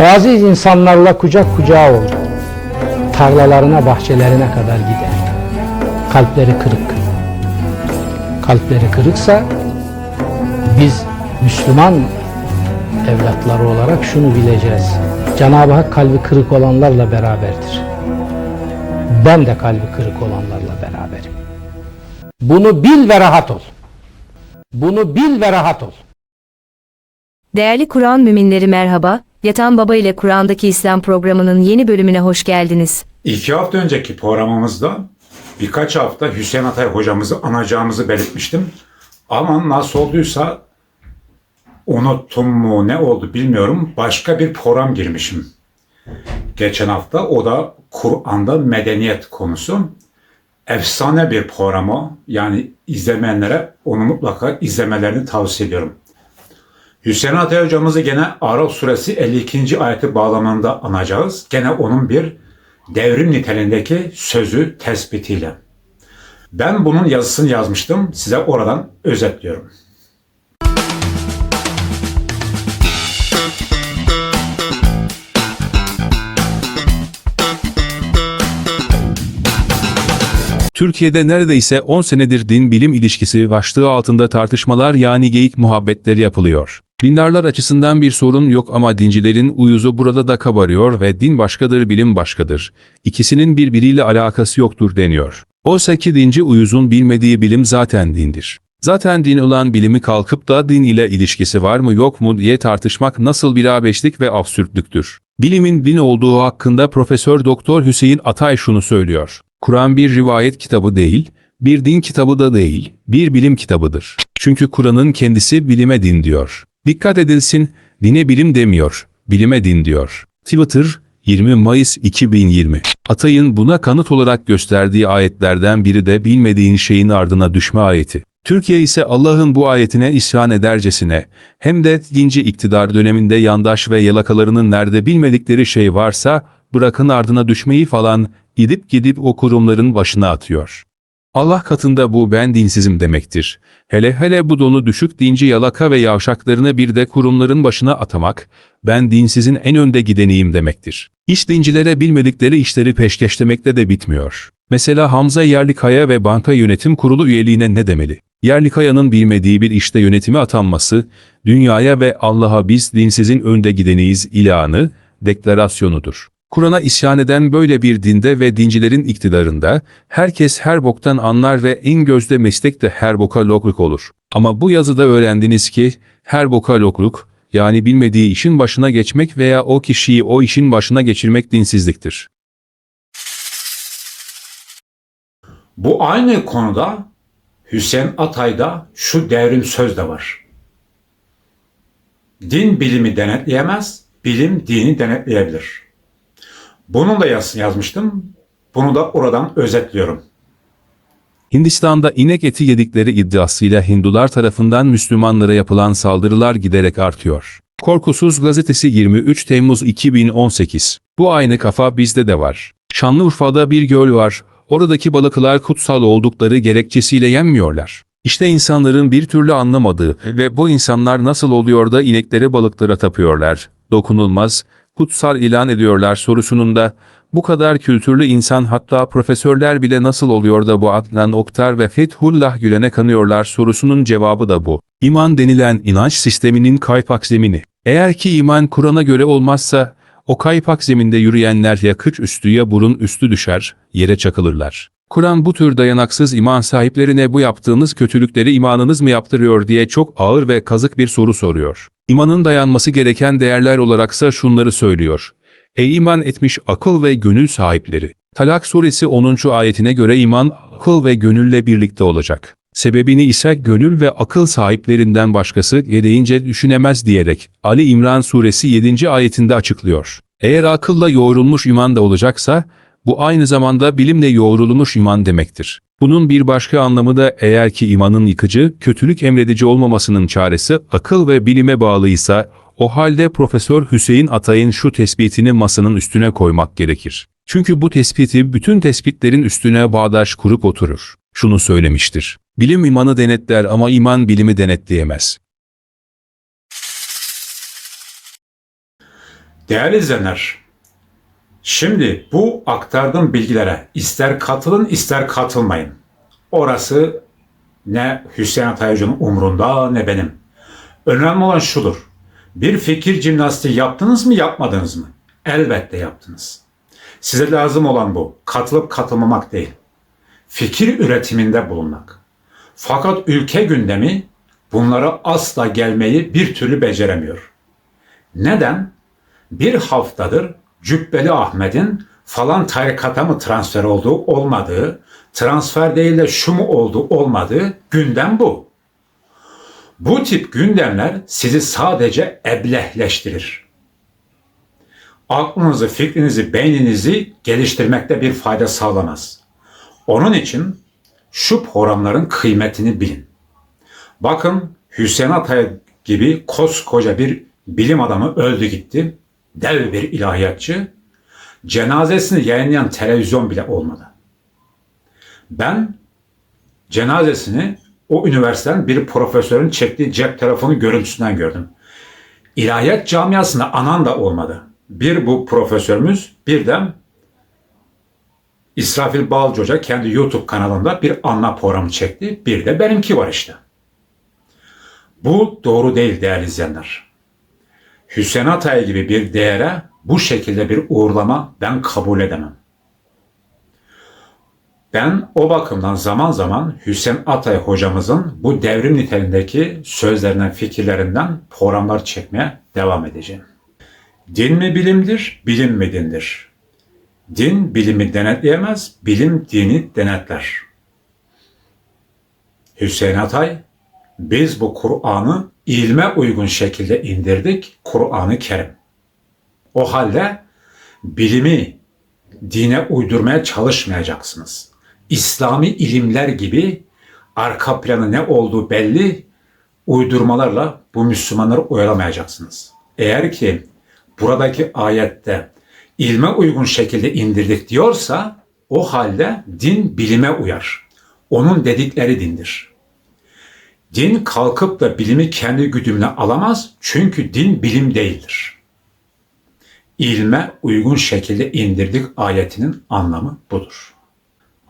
O aziz insanlarla kucak kucağa oldu. Tarlalarına, bahçelerine kadar gider. Kalpleri kırık. Kalpleri kırıksa biz Müslüman evlatları olarak şunu bileceğiz. Cenab-ı Hak kalbi kırık olanlarla beraberdir. Ben de kalbi kırık olanlarla beraberim. Bunu bil ve rahat ol. Bunu bil ve rahat ol. Değerli Kur'an müminleri merhaba, Yatan Baba ile Kur'an'daki İslam programının yeni bölümüne hoş geldiniz. İki hafta önceki programımızda birkaç hafta Hüseyin Atay hocamızı anacağımızı belirtmiştim. Ama nasıl olduysa unuttum mu ne oldu bilmiyorum. Başka bir program girmişim. Geçen hafta o da Kur'an'da medeniyet konusu. Efsane bir program o. Yani izlemeyenlere onu mutlaka izlemelerini tavsiye ediyorum. Hüseyin Atay hocamızı gene Araf suresi 52. ayeti bağlamında anacağız. Gene onun bir devrim niteliğindeki sözü tespitiyle. Ben bunun yazısını yazmıştım. Size oradan özetliyorum. Türkiye'de neredeyse 10 senedir din bilim ilişkisi başlığı altında tartışmalar yani geyik muhabbetleri yapılıyor. Dindarlar açısından bir sorun yok ama dincilerin uyuzu burada da kabarıyor ve din başkadır bilim başkadır. İkisinin birbiriyle alakası yoktur deniyor. Oysa ki dinci uyuzun bilmediği bilim zaten dindir. Zaten din olan bilimi kalkıp da din ile ilişkisi var mı yok mu diye tartışmak nasıl bir abeşlik ve absürtlüktür. Bilimin din olduğu hakkında Profesör Doktor Hüseyin Atay şunu söylüyor. Kur'an bir rivayet kitabı değil, bir din kitabı da değil, bir bilim kitabıdır. Çünkü Kur'an'ın kendisi bilime din diyor. Dikkat edilsin, dine bilim demiyor, bilime din diyor. Twitter, 20 Mayıs 2020. Atay'ın buna kanıt olarak gösterdiği ayetlerden biri de bilmediğin şeyin ardına düşme ayeti. Türkiye ise Allah'ın bu ayetine isyan edercesine, hem de dinci iktidar döneminde yandaş ve yalakalarının nerede bilmedikleri şey varsa, bırakın ardına düşmeyi falan, gidip gidip o kurumların başına atıyor. Allah katında bu ben dinsizim demektir. Hele hele bu donu düşük dinci yalaka ve yavşaklarını bir de kurumların başına atamak, ben dinsizin en önde gideniyim demektir. İş dincilere bilmedikleri işleri peşkeşlemekte de bitmiyor. Mesela Hamza Yerlikaya ve Banka Yönetim Kurulu üyeliğine ne demeli? Yerlikaya'nın bilmediği bir işte yönetime atanması, dünyaya ve Allah'a biz dinsizin önde gideniyiz ilanı, deklarasyonudur. Kur'an'a isyan eden böyle bir dinde ve dincilerin iktidarında, herkes her boktan anlar ve en gözde meslek de her boka lokluk olur. Ama bu yazıda öğrendiniz ki, her boka lokluk, yani bilmediği işin başına geçmek veya o kişiyi o işin başına geçirmek dinsizliktir. Bu aynı konuda Hüseyin Atay'da şu devrim söz de var. Din bilimi denetleyemez, bilim dini denetleyebilir. Bunun da yazısını yazmıştım. Bunu da oradan özetliyorum. Hindistan'da inek eti yedikleri iddiasıyla Hindular tarafından Müslümanlara yapılan saldırılar giderek artıyor. Korkusuz gazetesi 23 Temmuz 2018. Bu aynı kafa bizde de var. Şanlıurfa'da bir göl var. Oradaki balıklar kutsal oldukları gerekçesiyle yenmiyorlar. İşte insanların bir türlü anlamadığı ve bu insanlar nasıl oluyor da ineklere balıklara tapıyorlar, dokunulmaz, kutsal ilan ediyorlar sorusunun da bu kadar kültürlü insan hatta profesörler bile nasıl oluyor da bu Adnan Oktar ve Fethullah Gülen'e kanıyorlar sorusunun cevabı da bu. İman denilen inanç sisteminin kaypak zemini. Eğer ki iman Kur'an'a göre olmazsa o kaypak zeminde yürüyenler ya kıç üstü ya burun üstü düşer, yere çakılırlar. Kur'an bu tür dayanaksız iman sahiplerine bu yaptığınız kötülükleri imanınız mı yaptırıyor diye çok ağır ve kazık bir soru soruyor. İmanın dayanması gereken değerler olaraksa şunları söylüyor. Ey iman etmiş akıl ve gönül sahipleri! Talak suresi 10. ayetine göre iman, akıl ve gönülle birlikte olacak. Sebebini ise gönül ve akıl sahiplerinden başkası gereğince düşünemez diyerek Ali İmran suresi 7. ayetinde açıklıyor. Eğer akılla yoğrulmuş iman da olacaksa, bu aynı zamanda bilimle yoğrulmuş iman demektir. Bunun bir başka anlamı da eğer ki imanın yıkıcı, kötülük emredici olmamasının çaresi akıl ve bilime bağlıysa, o halde Profesör Hüseyin Atay'ın şu tespitini masanın üstüne koymak gerekir. Çünkü bu tespiti bütün tespitlerin üstüne bağdaş kurup oturur. Şunu söylemiştir. Bilim imanı denetler ama iman bilimi denetleyemez. Değerli izleyenler, şimdi bu aktardığım bilgilere ister katılın ister katılmayın. Orası ne Hüseyin Ataycı'nın umrunda ne benim. Önemli olan şudur. Bir fikir jimnastiği yaptınız mı yapmadınız mı? Elbette yaptınız. Size lazım olan bu. Katılıp katılmamak değil. Fikir üretiminde bulunmak. Fakat ülke gündemi bunlara asla gelmeyi bir türlü beceremiyor. Neden? Bir haftadır Cübbeli Ahmet'in falan tarikata mı transfer olduğu olmadığı, transfer değil de şu mu oldu olmadığı gündem bu. Bu tip gündemler sizi sadece eblehleştirir. Aklınızı, fikrinizi, beyninizi geliştirmekte bir fayda sağlamaz. Onun için şu programların kıymetini bilin. Bakın Hüseyin Atay gibi koskoca bir bilim adamı öldü gitti. Dev bir ilahiyatçı. Cenazesini yayınlayan televizyon bile olmadı. Ben cenazesini o üniversitenin bir profesörün çektiği cep telefonu görüntüsünden gördüm. İlahiyat camiasında anan da olmadı. Bir bu profesörümüz, bir de İsrafil Balcı Hoca kendi YouTube kanalında bir anma programı çekti. Bir de benimki var işte. Bu doğru değil değerli izleyenler. Hüseyin Atay gibi bir değere bu şekilde bir uğurlama ben kabul edemem. Ben o bakımdan zaman zaman Hüseyin Atay hocamızın bu devrim niteliğindeki sözlerinden, fikirlerinden programlar çekmeye devam edeceğim. Din mi bilimdir, bilim mi dindir? Din bilimi denetleyemez, bilim dini denetler. Hüseyin Atay, biz bu Kur'an'ı ilme uygun şekilde indirdik, Kur'an-ı Kerim. O halde bilimi dine uydurmaya çalışmayacaksınız. İslami ilimler gibi arka planı ne olduğu belli uydurmalarla bu Müslümanları oyalamayacaksınız. Eğer ki buradaki ayette ilme uygun şekilde indirdik diyorsa o halde din bilime uyar. Onun dedikleri dindir. Din kalkıp da bilimi kendi güdümüne alamaz çünkü din bilim değildir. İlme uygun şekilde indirdik ayetinin anlamı budur.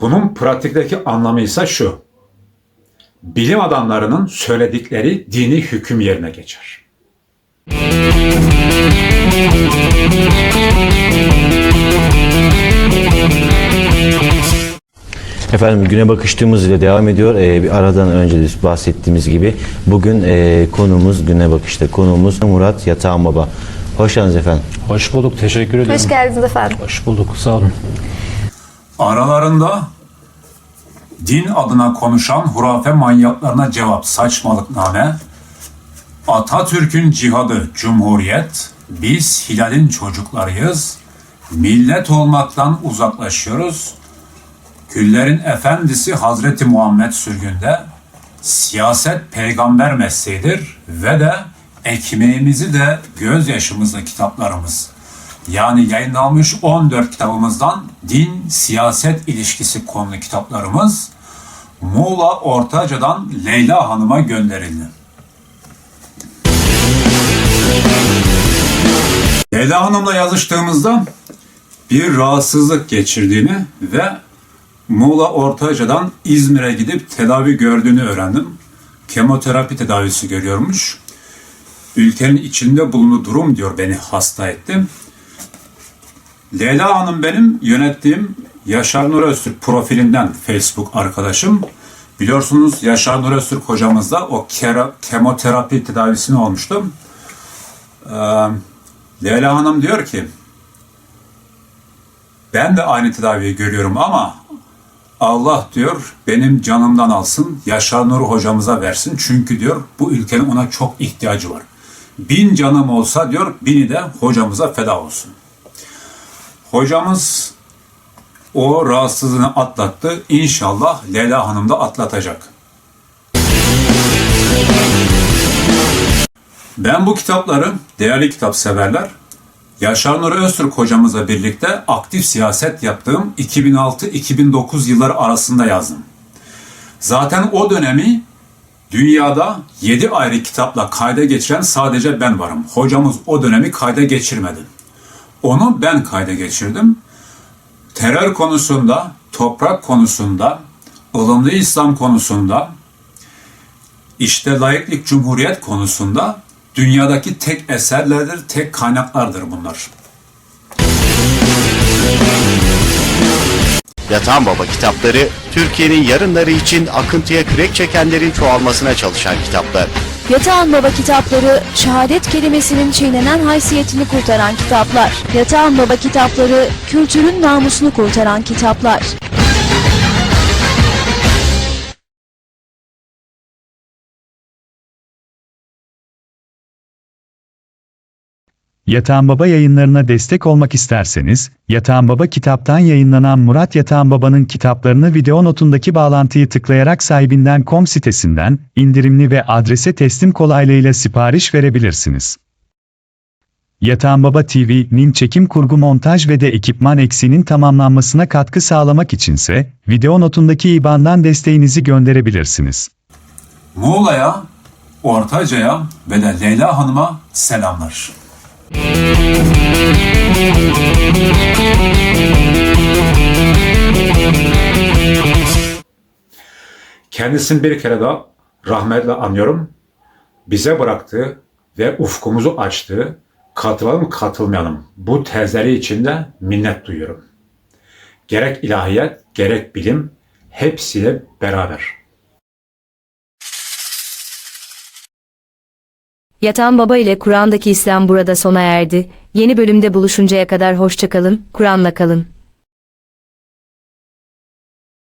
Bunun pratikteki anlamı ise şu. Bilim adamlarının söyledikleri dini hüküm yerine geçer. Efendim güne bakıştığımız ile devam ediyor. Ee, bir aradan önce de bahsettiğimiz gibi bugün e, konumuz güne bakışta konuğumuz Murat Yatağan Baba. Hoş geldiniz efendim. Hoş bulduk, teşekkür ediyorum. Hoş geldiniz efendim. Hoş bulduk, sağ olun. Aralarında din adına konuşan hurafe manyaklarına cevap saçmalıkname, Atatürk'ün cihadı cumhuriyet, biz hilalin çocuklarıyız, millet olmaktan uzaklaşıyoruz, küllerin efendisi Hazreti Muhammed sürgünde, siyaset peygamber mesleğidir ve de ekmeğimizi de gözyaşımızla kitaplarımız. Yani yayınlanmış 14 kitabımızdan din siyaset ilişkisi konulu kitaplarımız Muğla Ortaca'dan Leyla Hanım'a gönderildi. Leyla Hanım'la yazıştığımızda bir rahatsızlık geçirdiğini ve Muğla Ortaca'dan İzmir'e gidip tedavi gördüğünü öğrendim. Kemoterapi tedavisi görüyormuş. Ülkenin içinde bulunduğu durum diyor beni hasta etti. Leyla Hanım benim yönettiğim Yaşar Nur Öztürk profilinden Facebook arkadaşım. Biliyorsunuz Yaşar Nur Öztürk hocamızla o kera, kemoterapi tedavisini olmuştum. Ee, Leyla Hanım diyor ki ben de aynı tedaviyi görüyorum ama Allah diyor benim canımdan alsın Yaşar Nur hocamıza versin. Çünkü diyor bu ülkenin ona çok ihtiyacı var. Bin canım olsa diyor bini de hocamıza feda olsun. Hocamız o rahatsızlığını atlattı. İnşallah Leyla Hanım da atlatacak. Ben bu kitapları değerli kitap severler Yaşar Nuri Öztürk hocamızla birlikte aktif siyaset yaptığım 2006-2009 yılları arasında yazdım. Zaten o dönemi dünyada 7 ayrı kitapla kayda geçiren sadece ben varım. Hocamız o dönemi kayda geçirmedi. Onu ben kayda geçirdim. Terör konusunda, toprak konusunda, ılımlı İslam konusunda, işte layıklık cumhuriyet konusunda dünyadaki tek eserlerdir, tek kaynaklardır bunlar. Yatan Baba kitapları, Türkiye'nin yarınları için akıntıya kürek çekenlerin çoğalmasına çalışan kitaplar. Yatağan Baba kitapları, şehadet kelimesinin çiğnenen haysiyetini kurtaran kitaplar. Yatağan Baba kitapları, kültürün namusunu kurtaran kitaplar. Yatağan Baba yayınlarına destek olmak isterseniz, Yatağan Baba kitaptan yayınlanan Murat Yatağan Baba'nın kitaplarını video notundaki bağlantıyı tıklayarak sahibinden.com sitesinden, indirimli ve adrese teslim kolaylığıyla sipariş verebilirsiniz. Yatağan Baba TV'nin çekim kurgu montaj ve de ekipman eksiğinin tamamlanmasına katkı sağlamak içinse, video notundaki IBAN'dan desteğinizi gönderebilirsiniz. Muğla'ya, Ortaca'ya ve de Leyla Hanım'a selamlar. Kendisini bir kere daha rahmetle anıyorum. Bize bıraktığı ve ufkumuzu açtığı, katılalım katılmayalım bu tezleri içinde minnet duyuyorum. Gerek ilahiyat, gerek bilim hepsiyle beraber. Yatan Baba ile Kur'an'daki İslam burada sona erdi. Yeni bölümde buluşuncaya kadar hoşçakalın, Kur'an'la kalın.